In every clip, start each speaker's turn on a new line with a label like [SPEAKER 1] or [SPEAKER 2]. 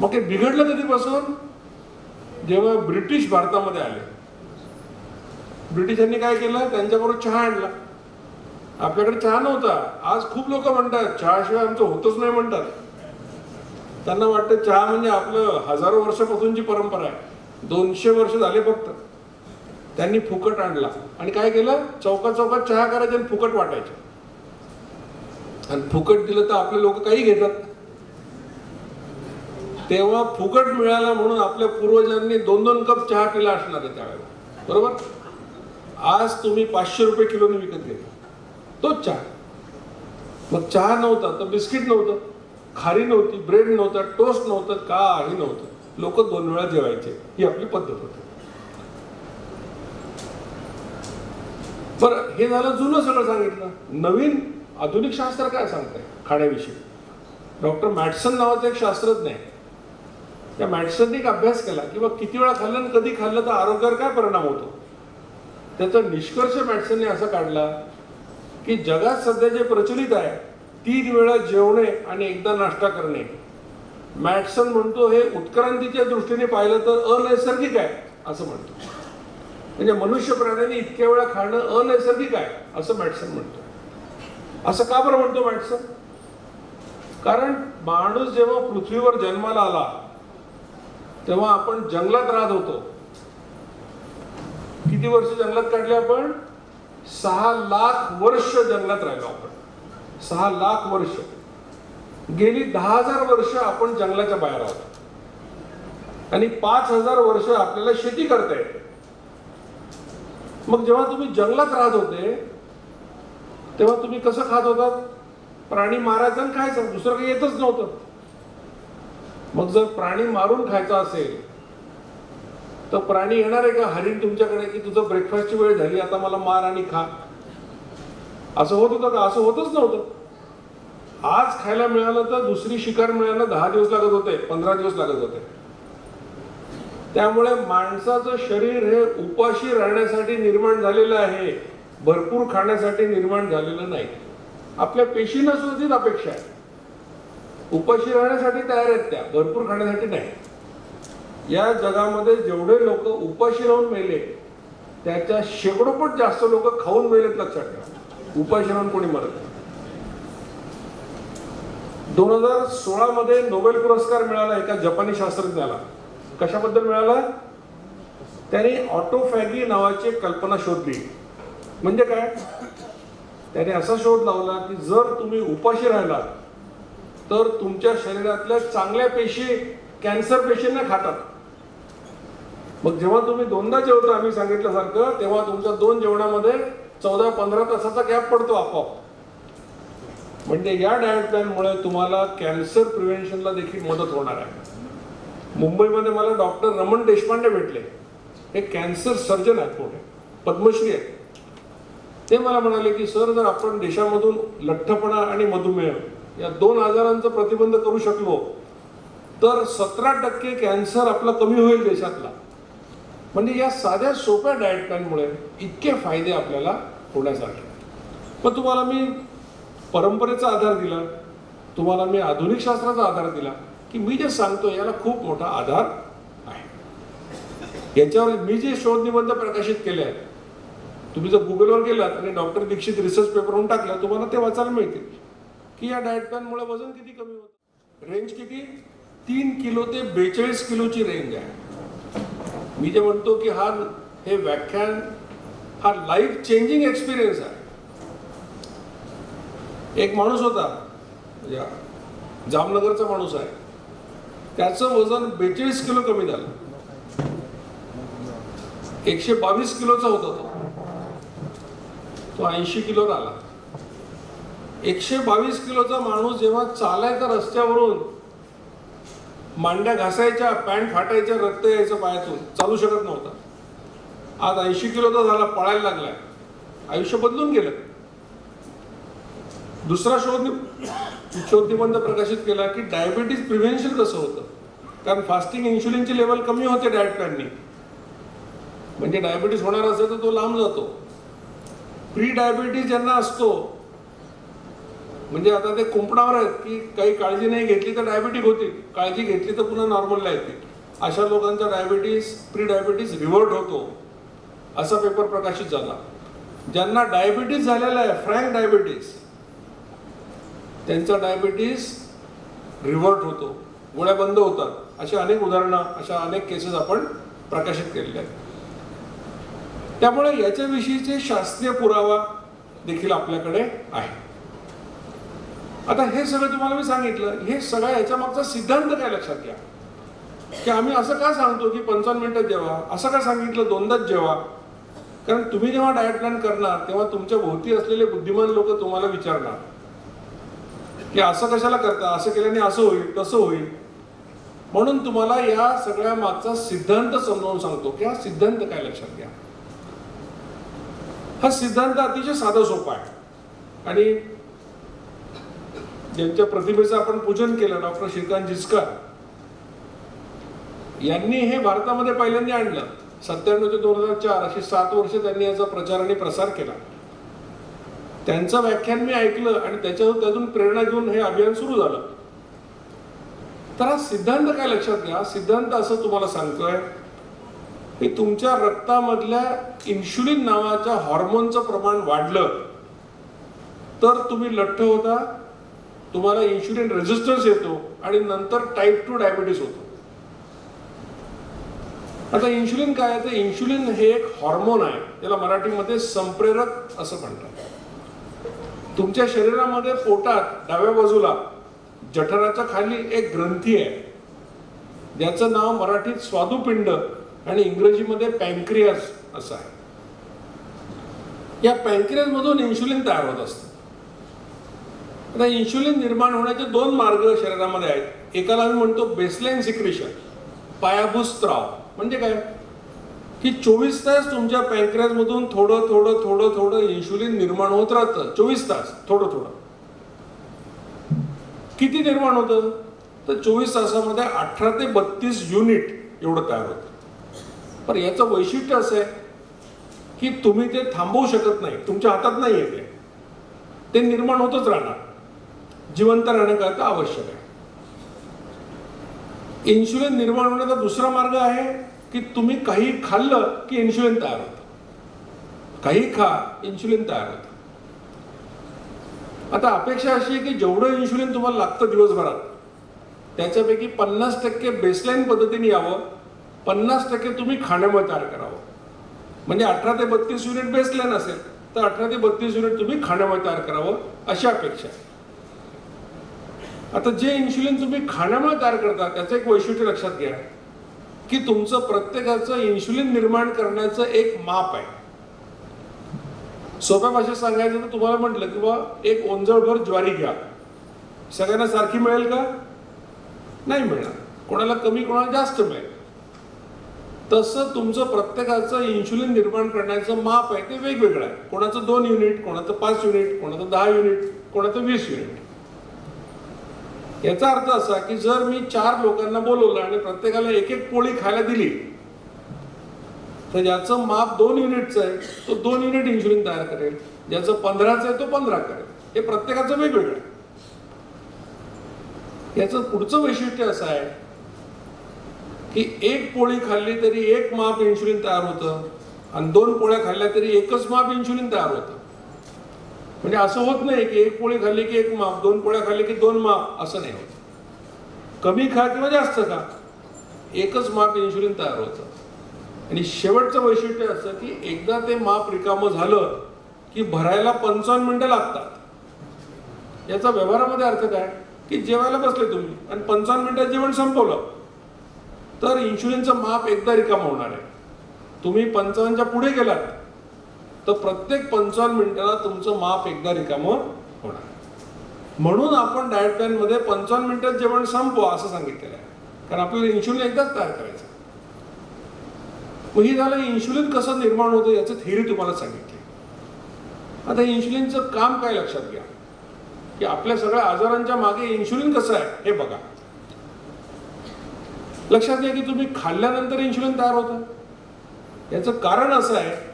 [SPEAKER 1] मग ते बिघडलं कधीपासून जेव्हा ब्रिटिश भारतामध्ये आले. ब्रिटिशांनी काय केलं? त्यांच्याबरोबर चहा आणला. आपल्याकडे चहा नव्हता. आज खूप लोक म्हणतात चहाशिवाय आमचं होतच नाही म्हणतात. त्यांना वाटतं चहा म्हणजे आपलं हजारो वर्षापासूनची परंपरा आहे. दोनशे वर्ष झाले फक्त. त्यांनी फुकट आणला. आणि काय केलं? चौका चौकात चहा करायचे आणि फुकट वाटायचे. आणि फुकट दिलं तर आपले लोक काही घेतात. तेव्हा फुकट मिळाला म्हणून आपल्या पूर्वजांनी दोन दोन कप चहा पिला असणार आहे त्यावेळेला. बरोबर? आज तुम्ही पाचशे रुपये किलोने विकत घेता. तोच चहा. मग चहा नव्हता तर बिस्किट नव्हतं खारी नव्हती ब्रेड नव्हता टोस्ट नव्हतं काही नव्हतं. लोक दोन वेळा जेवायचे. ही आपली पद्धत होती. बरं हे झालं जुनं सगळं सांगितलं. नवीन आधुनिक शास्त्र काय सांगतंय खाण्याविषयी? डॉक्टर मॅटसन नावाचा एक शास्त्रज्ञ आहे. त्या मॅटसनने एक अभ्यास केला किंवा किती वेळा खाल्लं आणि कधी खाल्लं तर आरोग्यावर काय परिणाम होतो? त्याचा निष्कर्ष मॅटसनने असा काढला की जगात सध्या जे प्रचलित आहे तीन वेळा जेवणे आणि एकदा नाश्ता करणे. मॅटसन म्हणतो हे उत्क्रांतीच्या दृष्टीने पाहिलं तर अनैसर्गिक आहे असं म्हणतो. म्हणजे मनुष्य प्राण्याने इतक्या वेळा खाणं अनैसर्गिक आहे असं मॅटसन म्हणतो. असं का बरं म्हणतो मॅटसन कारण माणूस जेव्हा पृथ्वीवर जन्माला आला तेव्हा आपण जंगलात राहत होतो. किती वर्ष जंगलात काढले आपण? सहा लाख वर्ष जंगलात राहिलो आपण. सहा लाख वर्ष. गेली दहा हजार वर्ष आपण जंगलाच्या बाहेर आहोत. आणि पाच हजार वर्ष आपल्याला शेती करता येते. मग जेव्हा तुम्ही जंगलात राहत होते तेव्हा तुम्ही कसं खात होतात? प्राणी मारायचं आणि खायचं. दुसरं काही येतच नव्हतं. मग जर प्राणी मारून खायचा असेल तर प्राणी येणार आहे का? हरिण तुमच्याकडे की तुझं ब्रेकफास्टची वेळ झाली आता मला मार आणि खा. असं होत होतं का? असं होतच नव्हतं. आज खायला मिळालं तर दुसरी शिकार मिळायला दहा दिवस लागत होते पंधरा दिवस लागत होते. त्यामुळे माणसाचं शरीर हे उपाशी राहण्यासाठी निर्माण झालेलं आहे. भरपूर खाण्यासाठी निर्माण झालेलं नाही. आपल्या पेशींना सुद्धा अपेक्षा आहे. उपाशी राहण्यासाठी तयार आहेत त्या भरपूर खाण्यासाठी नाही. या जगामध्ये जेवढे लोक उपाशी राहून मेले त्याच्या शेकडोपट जास्त लोक खाऊन मेलेत लक्षात ठेवा. उपाशी राहून कोणी मरत नाही. दोन हजार सोळा मध्ये नोबेल पुरस्कार मिळाला एका जपानी शास्त्रज्ञाला. कशाबद्दल मिळाला? त्याने ऑटोफॅगी नावाची कल्पना शोधली. म्हणजे काय? त्याने असा शोध लावला की जर तुम्ही उपाशी राहिलात तर तुमच्या शरीरातल्या चांगल्या पेशी कॅन्सर पेशींना खातात. मग जेव्हा तुम्ही दोनदा जेवता आम्ही सांगितल्यासारखं तेव्हा तुमच्या दोन जेवणामध्ये चौदा पंधरा तासाचा गॅप पडतो आपोआप. म्हणजे या डायट प्लॅनमुळे तुम्हाला कॅन्सर प्रिव्हेन्शनला देखील मदत होणार आहे. मुंबईमध्ये मला डॉक्टर रमण देशपांडे भेटले. हे कॅन्सर सर्जन आहेत मोठे. पद्मश्री आहेत. ते मला म्हणाले की सर जर आपण देशामधून लठ्ठपणा आणि मधुमेह या दोन आजारांचा प्रतिबंध करू शकलो तर सतरा टक्के कॅन्सर आपला कमी होईल देशातला. म्हणजे या साध्या सोप्या डाएट प्लॅनमुळे इतके फायदे आपल्याला होण्यासारखे. पण तुम्हाला मी परंपरेचा आधार दिला तुम्हाला मी आधुनिक शास्त्राचा आधार दिला की मी जे सांगतो याला खूप मोठा आधार आहे. याच्यावर मी जे शोध निबंध प्रकाशित केले आहेत तुम्ही जर गुगलवर गेलात आणि डॉक्टर दीक्षित रिसर्च पेपरवरून टाकला तुम्हाला ते वाचायला मिळतील. की या डाएट प्लॅनमुळे वजन किती कमी होतं? रेंज किती? तीन किलो ते बेचाळीस किलोची रेंज आहे. मी जे म्हणतो की हा हे व्याख्यान हा लाईफ चेंजिंग एक्सपिरियन्स आहे. एक माणूस होता जामनगरचा माणूस आहे. त्याचं वजन बेचाळीस किलो कमी झालं. एकशे बावीस किलोचा होता तो. तो ऐंशी किलोवर आला एकशे बावीस किलोचा माणूस जेव्हा चालायचा रस्त्यावरून मांड्या घासायच्या पॅन्ट फाटायच्या रक्त यायचं पायातून चालू शकत नव्हता. आज ऐंशी किलोचा झाला पळायला लागलाय. आयुष्य बदलून गेलं. दुसरा शोध शोध निबंध प्रकाशित केला की डायबिटीज प्रिव्हेन्शन कसं होतं? कारण फास्टिंग इन्शुलिनचे लेवल कमी होते डायट प्लॅननी म्हणजे डायबिटीज होणार असेल तर तो लांब जातो. प्री डायबिटीज ज्यांना असतो म्हणजे आता ते कुंपणावर आहेत की काही काळजी नाही घेतली तर डायबिटीक होती काळजी घेतली तर पुन्हा नॉर्मलला येते अशा लोकांचा डायबिटीस प्री डायबिटीस रिव्हर्ट होतो. असा पेपर प्रकाशित झाला. ज्यांना डायबिटीस झालेला आहे फ्रँक डायबिटीस त्यांचा डायबिटीस रिव्हर्ट होतो. गोळ्या बंद होतात. अशी अनेक उदाहरणं अशा अनेक केसेस आपण प्रकाशित केलेल्या आहेत. त्यामुळे याच्याविषयीचे शास्त्रीय पुरावा देखील आपल्याकडे आहे. आता हे सगळं तुम्हाला मी सांगितलं हे सगळं याच्या मागचा सिद्धांत काय लक्षात घ्या. की आम्ही असं का सांगतो की पंचावन्न मिनिटात जेवा असं का सांगितलं दोनदाच जेवा? कारण तुम्ही जेव्हा डायट प्लॅन करणार तेव्हा तुमच्या भोवती असलेले बुद्धिमान लोक तुम्हाला विचारणार. की असं कशाला करता असं केल्याने असं होईल तसं होईल. म्हणून तुम्हाला या सगळ्या मागचा सिद्धांत समजावून सांगतो की हा सिद्धांत काय लक्षात घ्या. हा सिद्धांत अतिशय साधा सोपा आहे. आणि ज्यांच्या प्रतिभेचं आपण पूजन केलं डॉक्टर श्रीकांत जिचकार. यांनी हे भारतामध्ये पहिल्यांदा आणलं. सत्त्याण्णव ते दोन हजार चार अशी सात वर्ष त्यांनी याचा प्रचार आणि प्रसार केला. त्यांचं व्याख्यान मी ऐकलं आणि त्याच्यावर त्यातून प्रेरणा घेऊन हे अभियान सुरू झालं. तर हा सिद्धांत काय लक्षात घ्या? सिद्धांत असं तुम्हाला सांगतोय की तुमच्या रक्तामधल्या इन्शुलिन नावाच्या हॉर्मोनचं प्रमाण वाढलं तर तुम्ही लठ्ठ होता तुम्हाला इन्शुलिन रेझिस्टन्स येतो आणि नंतर टाईप टू डायबिटीस होतो. आता इन्शुलिन काय आहे? तर इन्शुलिन हे एक हॉर्मोन आहे. त्याला मराठीमध्ये संप्रेरक असं म्हणतात. तुमच्या शरीरामध्ये पोटात डाव्या बाजूला जठराच्या खाली एक ग्रंथी आहे. ज्याचं नाव मराठीत स्वादुपिंड आणि इंग्रजीमध्ये पॅन्क्रियास असं आहे. या पॅन्क्रियास मधून इन्शुलिन तयार होत असतं. आता इन्शुलिन निर्माण होण्याचे दोन मार्ग शरीरामध्ये आहेत. एकाला आम्ही म्हणतो बेसलाईन सिक्रेशन पायाभूत स्त्राव. म्हणजे काय? की चोवीस तास तुमच्या पॅन्क्रियाजमधून थोडं थोडं थोडं थोडं इन्शुलिन निर्माण होत राहतं. चोवीस तास थोडं थोडं. किती निर्माण होतं? तर चोवीस तासामध्ये अठरा ते बत्तीस युनिट एवढं तयार होतं. पण याचं वैशिष्ट्य असं आहे की तुम्ही ते थांबवू शकत नाही. तुमच्या हातात नाही येते ते निर्माण होतच राहणार. जिवंत राहण्याकरता आवश्यक आहे. इन्शुलिन निर्माण होण्याचा दुसरा मार्ग आहे की तुम्ही काही खाल्लं की इन्शुलिन तयार होतं. काही खा इन्शुलिन तयार होतं. आता अपेक्षा अशी आहे की जेवढं इन्शुलिन तुम्हाला लागतं दिवसभरात त्याच्यापैकी पन्नास टक्के बेसलाईन पद्धतीने यावं पन्नास टक्के तुम्ही खाण्यामुळे तयार करावं. म्हणजे अठरा ते बत्तीस युनिट बेसलाईन असेल तर अठरा ते बत्तीस युनिट तुम्ही खाण्यामुळे तयार करावं अशी अपेक्षा आहे. आता जे इन्शुलिन तुम्ही खाण्यामुळे तयार करता त्याचं एक वैशिष्ट्य लक्षात घ्या. की तुमचं प्रत्येकाचं इन्शुलिन निर्माण करण्याचं एक माप आहे. सोप्या भाषेत सांगायचं तर तुम्हाला म्हटलं की बा एक ओंजळभर ज्वारी घ्या. सगळ्यांना सारखी मिळेल का? नाही मिळणार. कोणाला कमी कोणाला जास्त मिळेल. तसं तुमचं प्रत्येकाचं इन्शुलिन निर्माण करण्याचं माप आहे ते वेगवेगळं आहे. कोणाचं दोन युनिट कोणाचं पाच युनिट कोणाचं दहा युनिट कोणाचं वीस युनिट याचा अर्थ असा की जर मी चार लोकांना बोलवलं आणि प्रत्येकाला एक एक पोळी खायला दिली तर ज्याचं माप दोन युनिटचं आहे तो दोन युनिट इन्शुलिन तयार करेल. ज्याचं पंधराचं आहे तो पंधरा करेल. हे प्रत्येकाचं वेगवेगळं आहे. याचं पुढचं वैशिष्ट्य असं आहे की एक पोळी खाल्ली तरी एक माप इन्शुलिन तयार होतं आणि दोन पोळ्या खाल्ल्या तरी एकच माप इन्शुलिन तयार होतं. म्हणजे असं होत नाही की एक पोळी खाल्ली की एक माप दोन पोळ्या खाल्ली की दोन माप असं नाही होत. कमी खा किंवा जास्त खा एकच माप इन्शुलिन तयार होतं. आणि शेवटचं वैशिष्ट्य असं की एकदा ते माप रिकामं झालं की भरायला पंचावन्न मिनटं लागतात. याचा व्यवहारामध्ये अर्थ काय? की जेवायला बसले तुम्ही आणि पंचावन्न मिनटात जेवण संपवलं तर इन्शुलिनचं माप एकदा रिकामं होणार आहे. तुम्ही पंचावन्नच्या पुढे गेलात तर प्रत्येक पंचावन्न मिनिटाला तुमचं माप एकदा रिकामं होणार. म्हणून आपण डायट प्लॅनमध्ये पंचावन्न मिनिटात जेवण संपवा असं सांगितलेलं आहे. कारण आपल्याला इन्शुलिन एकदाच तयार करायचं मग ही झालं इन्शुलिन कसं निर्माण होतं याचं थेअरी तुम्हाला सांगितली. आता इन्शुलिनचं काम काय लक्षात घ्या. की आपल्या सगळ्या आजारांच्या मागे इन्शुलिन कसं आहे हे बघा. लक्षात घ्या की तुम्ही खाल्ल्यानंतर इन्शुलिन तयार होतं. याचं कारण असं आहे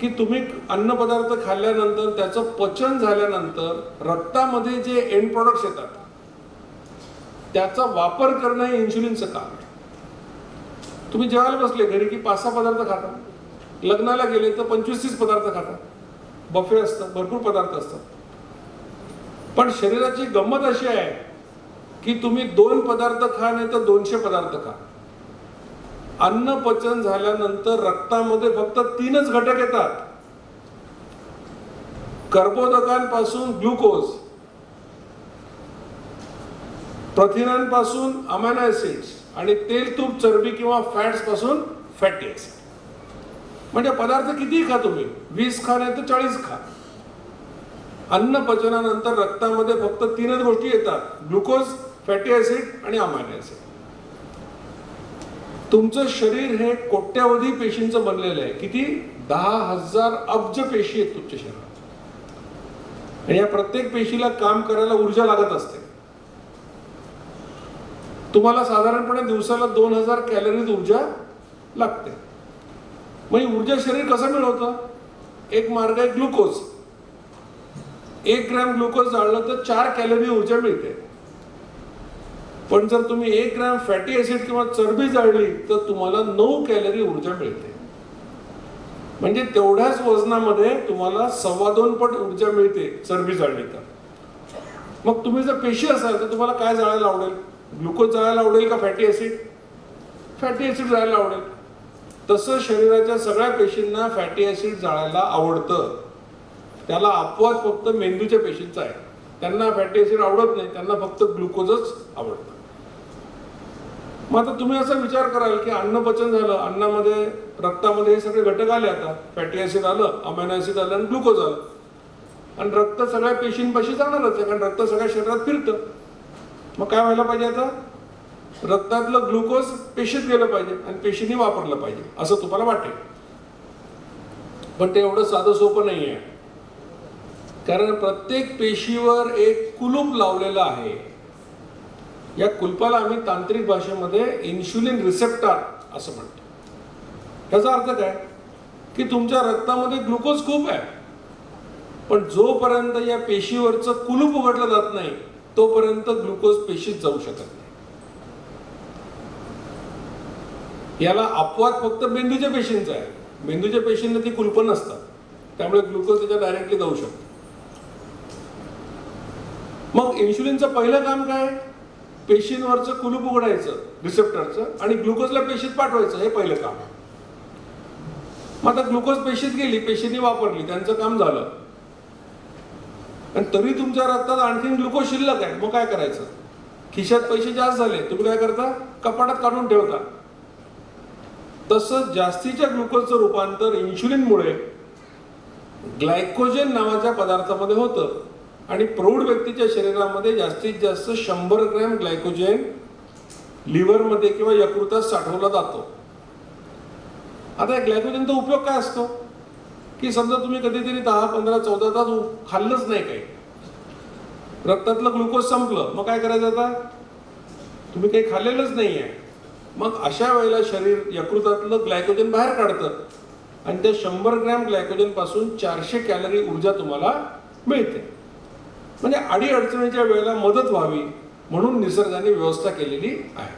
[SPEAKER 1] की तुम्ही अन्नपदार्थ खाल्ल्यानंतर त्याचं पचन झाल्यानंतर रक्तामध्ये जे एंड प्रोडक्ट्स येतात त्याचा वापर करणं हे इन्शुलिनचं काम आहे. तुम्ही जेवायला बसले घरी की पाच सहा पदार्थ खाता. लग्नाला गेले तर पंचवीस तीस पदार्थ खाता. बफे असतात भरपूर पदार्थ असतात. पण शरीराची गंमत अशी आहे की तुम्ही दोन पदार्थ खा नाही तर दोनशे पदार्थ खा. अन्न पचन झाल्यानंतर रक्तामध्ये फक्त तीनच घटक येतात. कर्बोदकांपासून ग्लुकोज प्रथिनांपासून अमॅनो ऍसिड्स आणि तेल तूप चरबी किंवा फॅट्सपासून फॅटी ऍसिड म्हणजे पदार्थ किती खा तुम्ही वीस खा नाही तर चाळीस खा. अन्न पचनानंतर रक्तामध्ये फक्त तीनच गोष्टी येतात ग्लुकोज फॅटी ऍसिड आणि अमायनो ऍसिड तुमचं शरीर हे कोट्यावधी पेशींचं बनलेलं आहे. किती? दहा हजार अब्ज पेशी आहेत तुमच्या शरीरात. आणि या प्रत्येक पेशीला काम करायला ऊर्जा लागत असते. तुम्हाला साधारणपणे दिवसाला दोन हजार कॅलरीज ऊर्जा लागते. मग ऊर्जा शरीर कसं मिळवतं? एक मार्ग आहे ग्लुकोज. एक ग्रॅम ग्लुकोज जाळलं तर चार कॅलरी ऊर्जा मिळते. पण जर तुम्ही एक ग्रॅम फॅटी ऍसिड किंवा चरबी जाळली तर तुम्हाला नऊ कॅलरी ऊर्जा मिळते. म्हणजे तेवढ्याच वजनामध्ये तुम्हाला सव्वा दोन पट ऊर्जा मिळते चरबी जाळली तर. मग तुम्ही जर पेशी असाल तर तुम्हाला काय जाळायला आवडेल? ग्लुकोज जाळायला आवडेल का फॅटी ऍसिड फॅटी ऍसिड जाळायला आवडेल. तसं शरीराच्या सगळ्या पेशींना फॅटी ऍसिड जाळायला आवडतं. त्याला अपवाद फक्त मेंदूच्या पेशींचा आहे. त्यांना फॅटी ऍसिड आवडत नाही त्यांना फक्त ग्लुकोजच आवडतं. मग आता तुम्ही असा विचार कराल की अन्न पचन झालं अन्नामध्ये रक्तामध्ये हे सगळे घटक आले आता. फॅटी ऍसिड आलं अमायनो ऍसिड आलं आणि ग्लुकोज आलं. आणि रक्त सगळ्या पेशींपाशी जाणारच आहे कारण रक्त सगळ्या शरीरात फिरतं. मग काय व्हायला पाहिजे आता? रक्तातलं ग्लुकोज पेशीत गेलं पाहिजे आणि पेशीने वापरलं पाहिजे असं तुम्हाला वाटेल. पण ते एवढं साधं सोपं नाही आहे कारण प्रत्येक पेशीवर एक कुलूप लावलेलं आहे. या कुलपाला आम्ही तांत्रिक भाषेमध्ये इन्शुलिन रिसेप्टर असं म्हणतो. ह्याचा अर्थ काय? की तुमच्या रक्तामध्ये ग्लुकोज खूप आहे. पण जोपर्यंत या पेशीवरचं कुलूप उघडलं जात नाही तोपर्यंत ग्लुकोज पेशीत जाऊ शकत नाही. याला अपवाद फक्त मेंदूच्या पेशींचा आहे. मेंदूच्या पेशींना ती कुलप नसतात. त्यामुळे ग्लुकोज त्याच्या डायरेक्टली जाऊ शकतो. मग इन्शुलिनचं पहिलं काम काय? पेशींवरचं कुलूप उघडायचं रिसेप्टरचं आणि ग्लुकोजला पेशीत पाठवायचं हे पहिलं काम. मग आता ग्लुकोज पेशीत गेली पेशींनी वापरली त्यांचं काम झालं. आणि तरी तुमच्या रक्तात आणखीन ग्लुकोज शिल्लक आहे मग काय करायचं? खिशात पैसे जास्त झाले तुम्ही काय करता? कपाटात काढून ठेवता. तसं जास्तीच्या ग्लुकोजचं रूपांतर इन्शुलिनमुळे ग्लायकोजन नावाच्या पदार्थामध्ये होतं. आणि प्रौढ व्यक्तीच्या शरीरामध्ये जास्तीत जास्त शंभर ग्रॅम ग्लायकोजेन लिव्हरमध्ये किंवा यकृतात साठवला जातो. आता या ग्लायकोजनचा उपयोग काय असतो? की समजा तुम्ही कधीतरी दहा पंधरा चौदा तास खाल्लंच नाही काही. रक्तातलं ग्लुकोज संपलं मग काय करायचं आता? तुम्ही काही खाल्लेलंच नाही आहे मग अशा वेळेला शरीर यकृतातलं ग्लायकोजन बाहेर काढतं. आणि त्या शंभर ग्रॅम ग्लायकोजनपासून चारशे कॅलरी ऊर्जा तुम्हाला मिळते. म्हणजे अडीअडचणीच्या वेळेला मदत व्हावी म्हणून निसर्गाने व्यवस्था केलेली आहे.